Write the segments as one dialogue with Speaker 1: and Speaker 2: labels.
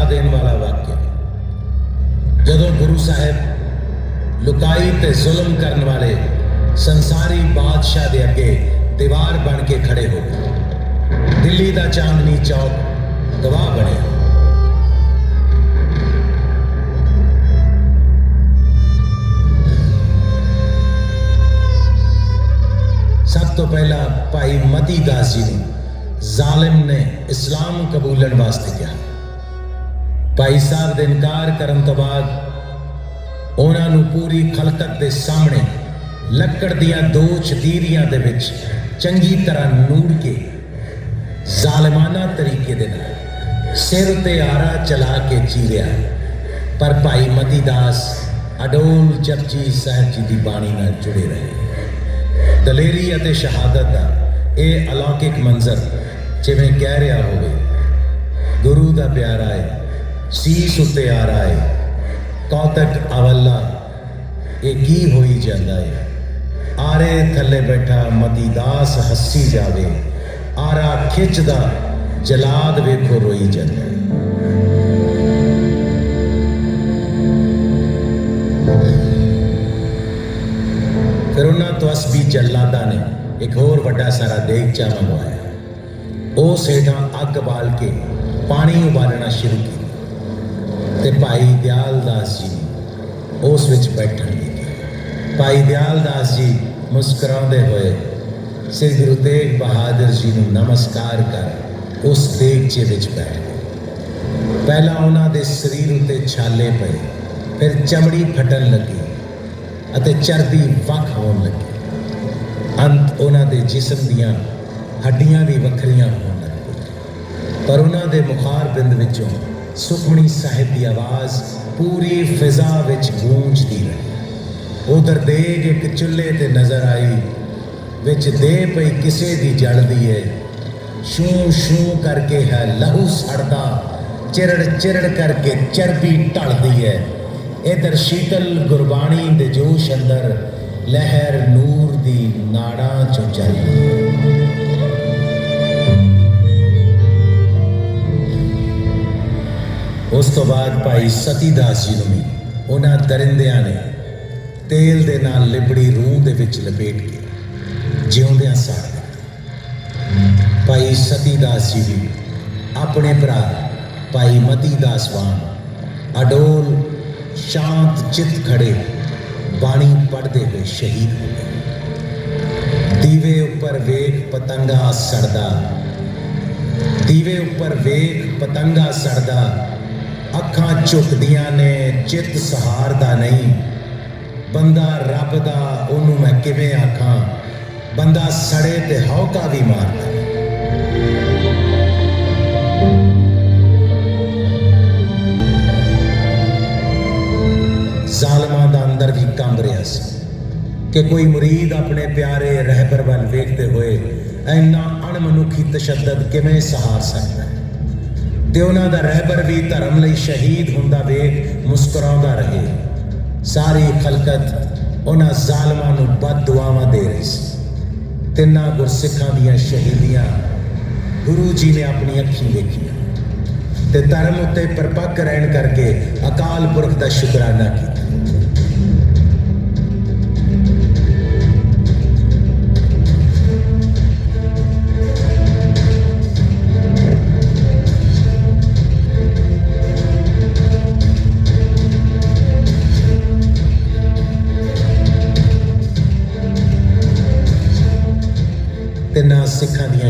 Speaker 1: واق جہ گرو سا لکائی ترساری بادشاہ کے اگے دیوار بن کے کھڑے ہو دلی کا چاندنی چوک گواہ بنے ہو سب تو پہلے بھائی متی داس جی ظالم نے اسلام قبول کیا ਭਾਈ ਸਾਹਿਬ ਦੇ ਇਨਕਾਰ ਕਰਨ ਤੋਂ ਬਾਅਦ ਉਹਨਾਂ ਨੂੰ ਪੂਰੀ ਖਲਕਤ ਦੇ ਸਾਹਮਣੇ ਲੱਕੜ ਦੀਆਂ ਦੋ ਚਤੀਰੀਆਂ ਦੇ ਵਿੱਚ ਚੰਗੀ ਤਰ੍ਹਾਂ ਨੂੜ ਕੇ ਜ਼ਾਲਮਾਨਾ ਤਰੀਕੇ ਦੇ ਨਾਲ ਸਿਰ ਤੇ ਆਰਾ ਚਲਾ ਕੇ ਚੀਰਿਆ ਪਰ ਭਾਈ ਮਤੀ ਦਾਸ ਅਡੋਲ ਜਪਜੀ ਸਾਹਿਬ ਜੀ ਦੀ ਬਾਣੀ ਨਾਲ ਜੁੜੇ ਰਹੇ। ਦਲੇਰੀ ਅਤੇ ਸ਼ਹਾਦਤ ਦਾ ਇਹ ਅਲੌਕਿਕ ਮੰਜ਼ਰ ਜਿਵੇਂ ਕਹਿ ਰਿਹਾ ਹੋਵੇ, ਗੁਰੂ ਦਾ ਪਿਆਰਾ ਹੈ। ਸੀਸ ਉੱਤੇ ਆ ਰਹਾ ਹੈ ਕੌਤਕ ਅਵੱਲਾ ਇਹ ਕੀ ਹੋਈ ਜਾਂਦਾ ਹੈ ਆਰੇ ਥੱਲੇ ਬੈਠਾ ਮਤੀ ਦਾਸ ਹੱਸੀ ਜਾਵੇ ਆਰਾ ਖਿੱਚਦਾ ਜਲਾਦ ਵੇਖੋ ਰੋਈ ਜਾਂਦਾ ਹੈ ਫਿਰ ਉਹਨਾਂ ਤੋਂ ਅਸਬੀ ਜੱਲਾਦਾਂ ਨੇ ਇੱਕ ਹੋਰ ਵੱਡਾ ਸਾਰਾ ਦੇਗਚਾ ਮੰਗਵਾਇਆ ਉਸ ਹੇਠਾਂ ਅੱਗ ਬਾਲ ਕੇ ਪਾਣੀ ਉਬਾਲਣਾ ਸ਼ੁਰੂ ਕੀਤਾ ਤੇ ਭਾਈ ਦਿਆਲ ਦਾਸ ਜੀ ਉਸ ਵਿੱਚ ਬੈਠਣ ਲਈ ਭਾਈ ਦਿਆਲ ਦਾਸ ਜੀ ਮੁਸਕਰਾਉਂਦੇ ਹੋਏ ਸ੍ਰੀ ਗੁਰੂ ਤੇਗ ਬਹਾਦਰ ਜੀ ਨੂੰ ਨਮਸਕਾਰ ਕਰ ਉਸ ਦੇਗਚੇ ਵਿੱਚ ਬੈਠ ਗਏ। ਪਹਿਲਾਂ ਉਹਨਾਂ ਦੇ ਸਰੀਰ ਉੱਤੇ ਛਾਲੇ ਪਏ, ਫਿਰ ਚਮੜੀ ਫਟਣ ਲੱਗੀ ਅਤੇ ਚਰਬੀ ਵੱਖ ਹੋਣ ਲੱਗੀ। ਅੰਤ ਉਹਨਾਂ ਦੇ ਜਿਸਮ ਦੀਆਂ ਹੱਡੀਆਂ ਵੀ ਵੱਖਰੀਆਂ ਹੋਣ ਲੱਗੀਆਂ ਪਰ ਉਹਨਾਂ ਦੇ ਮੁਖਾਰ ਬਿੰਦ ਵਿੱਚੋਂ ਸੁਖਮਣੀ ਸਾਹਿਬ ਦੀ ਆਵਾਜ਼ ਪੂਰੀ ਫਿਜ਼ਾ ਵਿੱਚ ਗੂੰਜਦੀ ਰਹੀ। ਉਧਰ ਦੇਗ ਇੱਕ ਚੁੱਲ੍ਹੇ ਤੇ ਨਜ਼ਰ ਆਈ, ਵਿੱਚ ਦੇ ਪਈ ਕਿਸੇ ਦੀ ਜਲਦੀ ਹੈ ਸ਼ੂ ਸ਼ੂ ਕਰਕੇ ਹੈ ਲਹੂ ਸੜਦਾ, ਚਿਰੜ ਚਿਰੜ ਕਰਕੇ ਚਰਬੀ ਢਲਦੀ ਹੈ ਇਧਰ ਸ਼ੀਤਲ ਗੁਰਬਾਣੀ ਦੇ ਜੋਸ਼ ਅੰਦਰ ਲਹਿਰ ਨੂਰ ਦੀ ਨਾੜਾਂ ਚੋਂ ਚੱਲਦੀ ਉਸ ਤੋਂ ਬਾਅਦ ਭਾਈ ਸਤੀਦਾਸ ਜੀ ਨੂੰ ਵੀ ਉਹਨਾਂ ਦਰਿੰਦਿਆਂ ਨੇ ਤੇਲ ਦੇ ਨਾਲ ਲਿਬੜੀ ਰੂਹ ਦੇ ਵਿੱਚ ਲਪੇਟ ਕੇ ਜਿਉਂਦਿਆਂ ਸਾੜ ਦਿੱਤਾ। ਭਾਈ ਸਤੀਦਾਸ ਜੀ ਵੀ ਆਪਣੇ ਭਰਾ ਭਾਈ ਮਤੀ ਦਾਸ ਵਾਂਗ ਅਡੋਲ ਸ਼ਾਂਤ ਚਿੱਤ ਖੜੇ ਬਾਣੀ ਪੜ੍ਹਦੇ ਹੋਏ ਸ਼ਹੀਦ ਹੋ ਗਏ। ਦੀਵੇ ਉੱਪਰ ਵੇਖ ਪਤੰਗਾ ਸੜਦਾ, ਦੀਵੇ ਉੱਪਰ ਵੇਖ ਪਤੰਗਾ ਸੜਦਾ ਅੱਖਾਂ ਝੁਕਦੀਆਂ ਨੇ, ਚਿੱਤ ਸਹਾਰਦਾ ਨਹੀਂ। ਬੰਦਾ ਰੱਬ ਦਾ, ਉਹਨੂੰ ਮੈਂ ਕਿਵੇਂ ਆਖਾਂ? ਬੰਦਾ ਸੜੇ ਤੇ ਹੌਕਾ ਵੀ ਮਾਰਦਾ ਜ਼ਾਲਮਾਂ ਦਾ ਅੰਦਰ ਵੀ ਕੰਬ ਰਿਹਾ ਸੀ ਕਿ ਕੋਈ ਮੁਰੀਦ ਆਪਣੇ ਪਿਆਰੇ ਰਹਿਬਰ ਵੱਲ ਵੇਖਦੇ ਹੋਏ ਇੰਨਾ ਅਣਮਨੁੱਖੀ ਤਸ਼ੱਦਦ ਕਿਵੇਂ ਸਹਾਰ ਸਕਦਾ ਹੈ? ਤੇ ਉਹਨਾਂ ਦਾ ਰਹਿਬਰ ਵੀ ਧਰਮ ਲਈ ਸ਼ਹੀਦ ਹੁੰਦਾ ਵੇਖ ਮੁਸਕਰਾਉਂਦਾ ਰਹੇ। ਸਾਰੀ ਖਲਕਤ ਉਹਨਾਂ ਜ਼ਾਲਮਾਂ ਨੂੰ ਬਦ ਦੁਆਵਾਂ ਦੇ ਰਹੀ ਸੀ। ਤਿੰਨਾਂ ਗੁਰਸਿੱਖਾਂ ਦੀਆਂ ਸ਼ਹੀਦੀਆਂ ਗੁਰੂ ਜੀ ਨੇ ਆਪਣੀ ਅੱਖੀਂ ਦੇਖੀਆਂ ਤੇ ਧਰਮ ਉੱਤੇ ਪਰਪੱਕ ਰਹਿਣ ਕਰਕੇ ਅਕਾਲ ਪੁਰਖ ਦਾ ਸ਼ੁਕਰਾਨਾ ਕੀਤਾ।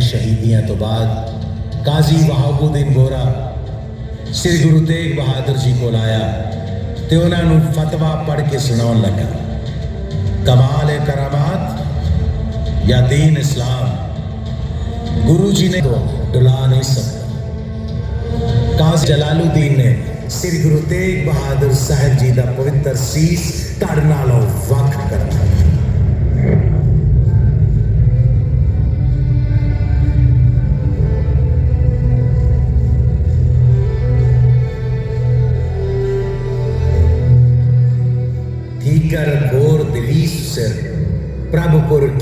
Speaker 1: ਸ਼ਹੀਦੀਆਂ ਤੋਂ ਬਾਅਦ ਕਾਜ਼ੀ ਵਹਾਬੁਦੀਨ ਗੋਰਾ ਸ੍ਰੀ ਗੁਰੂ ਤੇਗ ਬਹਾਦਰ ਜੀ ਕੋਲ ਆਇਆ ਤੇ ਉਹਨਾਂ ਨੂੰ ਫਤਵਾ ਪੜ੍ਹ ਕੇ ਸੁਣਾਉਣ ਲੱਗਾ। ਕਮਾਲ ਹੈ ਕਰਾਮਾਤ ਜਾਂ ਦੀਨ ਇਸਲਾਮ? ਗੁਰੂ ਜੀ ਨੇ ਤੋਂ ਡੁਲਾ ਨਹੀਂ ਸਕਦਾ। ਕਾਜ਼ ਜਲਾਲੁਦੀਨ ਨੇ ਸ੍ਰੀ ਗੁਰੂ ਤੇਗ ਬਹਾਦਰ ਸਾਹਿਬ ਜੀ ਦਾ ਪਵਿੱਤਰ ਸੀਸ ਧੜ ਨਾਲੋਂ ਵੱਖ ਕਰ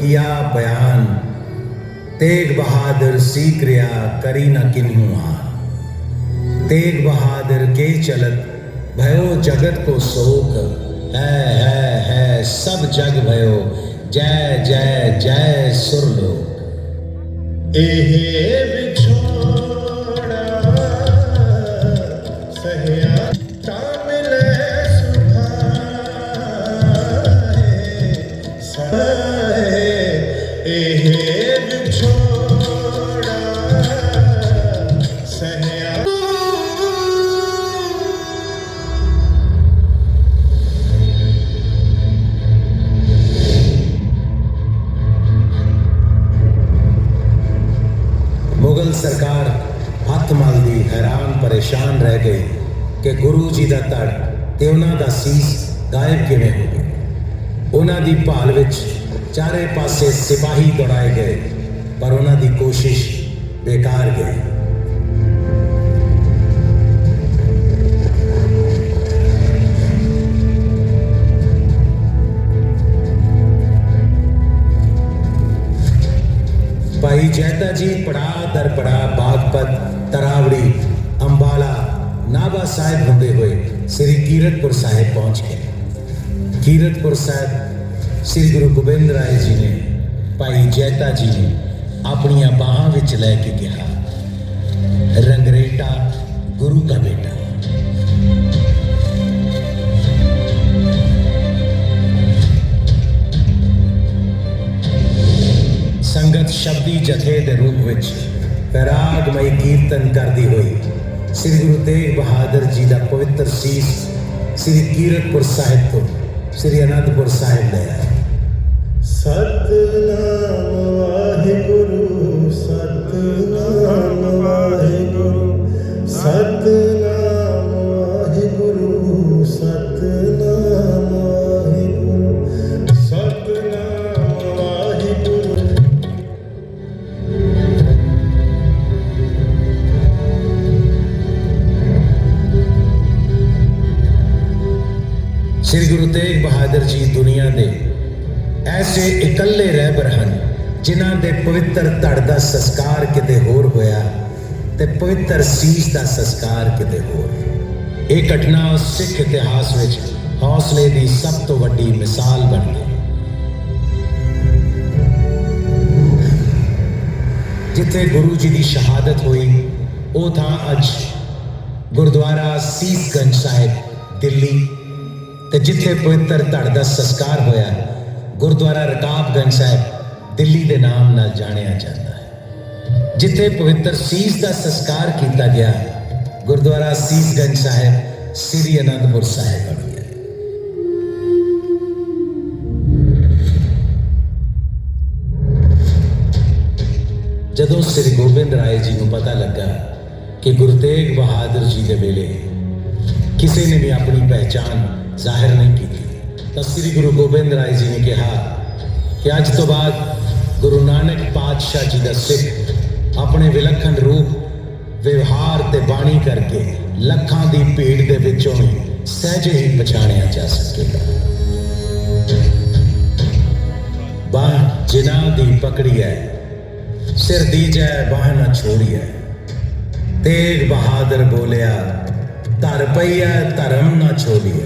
Speaker 1: کیا بیان تیگ بہادر سیکھ ریا کری نہ کنہوں تیگ بہادر کے چلت بھیو جگت کو سوک ہے
Speaker 2: ہے ہے سب جگ بھیو جے جے جے سر لوک
Speaker 1: اے ਸਰਕਾਰ ਹੱਥ ਮੰਗਦੀ ਹੈਰਾਨ ਪਰੇਸ਼ਾਨ ਰਹਿ ਗਈ ਕਿ ਗੁਰੂ ਜੀ ਦਾ ਧੜ ਤੇ ਉਹਨਾਂ ਦਾ ਸੀਸ ਗਾਇਬ ਕਿਵੇਂ ਹੋ ਗਿਆ? ਉਹਨਾਂ ਦੀ ਭਾਲ ਵਿੱਚ ਚਾਰੇ ਪਾਸੇ ਸਿਪਾਹੀ ਦੌੜਾਏ ਗਏ, ਪਰ ਉਹਨਾਂ ਦੀ ਕੋਸ਼ਿਸ਼ ਬੇਕਾਰ ਗਈ। ਭਾਈ ਜੈਤਾ ਜੀ, ਪੜਾ ਦਰ ਪੜਾ ਬਾਗਪਤ ਤਰਾਵੜੀ, ਅੰਬਾਲਾ, ਨਾਭਾ ਸਾਹਿਬ ਹੁੰਦੇ ਹੋਏ ਸ੍ਰੀ ਕੀਰਤਪੁਰ ਸਾਹਿਬ ਪਹੁੰਚ ਗਏ। ਕੀਰਤਪੁਰ ਸਾਹਿਬ ਸ੍ਰੀ ਗੁਰੂ ਗੋਬਿੰਦ ਰਾਏ ਜੀ ਨੇ ਭਾਈ ਜੈਤਾ ਜੀ ਨੇ ਆਪਣੀਆਂ ਬਾਹਾਂ ਵਿੱਚ ਲੈ ਕੇ ਕਿਹਾ, ਰੰਗਰੇਟਾ ਗੁਰੂ ਦਾ ਬੇਟਾ। ਸ਼ਬਦੀ ਜਥੇ ਦੇ ਰੂਪ ਵਿੱਚ ਵਿਰਾਗਮਈ ਕੀਰਤਨ ਕਰਦੀ ਹੋਈ ਸ੍ਰੀ ਗੁਰੂ ਤੇਗ ਬਹਾਦਰ ਜੀ ਦਾ ਪਵਿੱਤਰ ਸੀਸ ਸ੍ਰੀ ਕੀਰਤਪੁਰ ਸਾਹਿਬ ਤੋਂ ਸ੍ਰੀ ਅਨੰਦਪੁਰ ਸਾਹਿਬ ਲੈ ਆਏ
Speaker 2: ਸਤਨਾਮ
Speaker 1: ਸ੍ਰੀ ਗੁਰੂ ਤੇਗ ਬਹਾਦਰ ਜੀ ਦੁਨੀਆ ਦੇ ਐਸੇ ਇਕੱਲੇ ਰਹਿਬਰ ਹਨ, ਜਿਨ੍ਹਾਂ ਦੇ ਪਵਿੱਤਰ ਧੜ ਦਾ ਸੰਸਕਾਰ ਕਿਤੇ ਹੋਰ ਹੋਇਆ ਤੇ ਪਵਿੱਤਰ ਸੀਸ ਦਾ ਸੰਸਕਾਰ ਕਿਤੇ ਹੋਰ। ਇਹ ਘਟਨਾ ਸਿੱਖ ਇਤਿਹਾਸ ਵਿੱਚ ਹੌਸਲੇ ਦੀ ਸਭ ਤੋਂ ਵੱਡੀ ਮਿਸਾਲ ਬਣ ਗਈ। ਜਿੱਥੇ ਗੁਰੂ ਜੀ ਦੀ ਸ਼ਹਾਦਤ ਹੋਈ, ਉਹ ਥਾਂ ਅੱਜ ਗੁਰਦੁਆਰਾ ਸੀਸਗੰਜ ਸਾਹਿਬ, ਦਿੱਲੀ ਤੇ ਜਿੱਥੇ ਪਵਿੱਤਰ ਧੜ ਦਾ ਸੰਸਕਾਰ ਹੋਇਆ, ਗੁਰਦੁਆਰਾ ਰਕਾਬਗੰਜ ਸਾਹਿਬ ਦਿੱਲੀ ਦੇ ਨਾਮ ਨਾਲ ਜਾਣਿਆ ਜਾਂਦਾ ਹੈ। ਜਿੱਥੇ ਪਵਿੱਤਰ ਸੀਸ ਦਾ ਸੰਸਕਾਰ ਕੀਤਾ ਗਿਆ, ਗੁਰਦੁਆਰਾ ਸੀਸਗੰਜ ਸਾਹਿਬ ਸ੍ਰੀ ਅਨੰਦਪੁਰ ਸਾਹਿਬ ਬਣ ਗਿਆ। ਜਦੋਂ ਸ੍ਰੀ ਗੋਬਿੰਦ ਰਾਏ ਜੀ ਨੂੰ ਪਤਾ ਲੱਗਾ ਕਿ ਗੁਰੂ ਤੇਗ ਬਹਾਦਰ ਜੀ ਦੇ ਵੇਲੇ ਕਿਸੇ ਨੇ ਵੀ ਆਪਣੀ ਪਹਿਚਾਨ ਜ਼ਾਹਿਰ ਨਹੀਂ ਕੀਤੀ। ਤਾਂ ਸ੍ਰੀ ਗੁਰੂ ਗੋਬਿੰਦ ਰਾਏ ਜੀ ਨੇ ਕਿਹਾ ਕਿ ਅੱਜ ਤੋਂ ਬਾਅਦ ਗੁਰੂ ਨਾਨਕ ਪਾਤਸ਼ਾਹ ਜੀ ਦਾ ਸਿੱਖ ਆਪਣੇ ਵਿਲੱਖਣ ਰੂਪ, ਵਿਵਹਾਰ ਤੇ ਬਾਣੀ ਕਰਕੇ ਲੱਖਾਂ ਦੀ ਭੀੜ ਦੇ ਵਿੱਚੋਂ ਸਹਿਜੇ ਹੀ ਪਛਾਣਿਆ ਜਾ ਸਕੇਗਾ। ਬਾਹ ਜਿਨ੍ਹਾਂ ਦੀ ਪਕੜੀ ਹੈ, ਸਿਰ ਦੀ ਜੈ ਬਾਹ ਨਾ ਛੋੜੀਐ ਤੇਗ ਬਹਾਦਰ ਬੋਲਿਆ, ਧਰ ਪਈਐ ਧਰਮ ਨਾ ਛੋੜੀਐ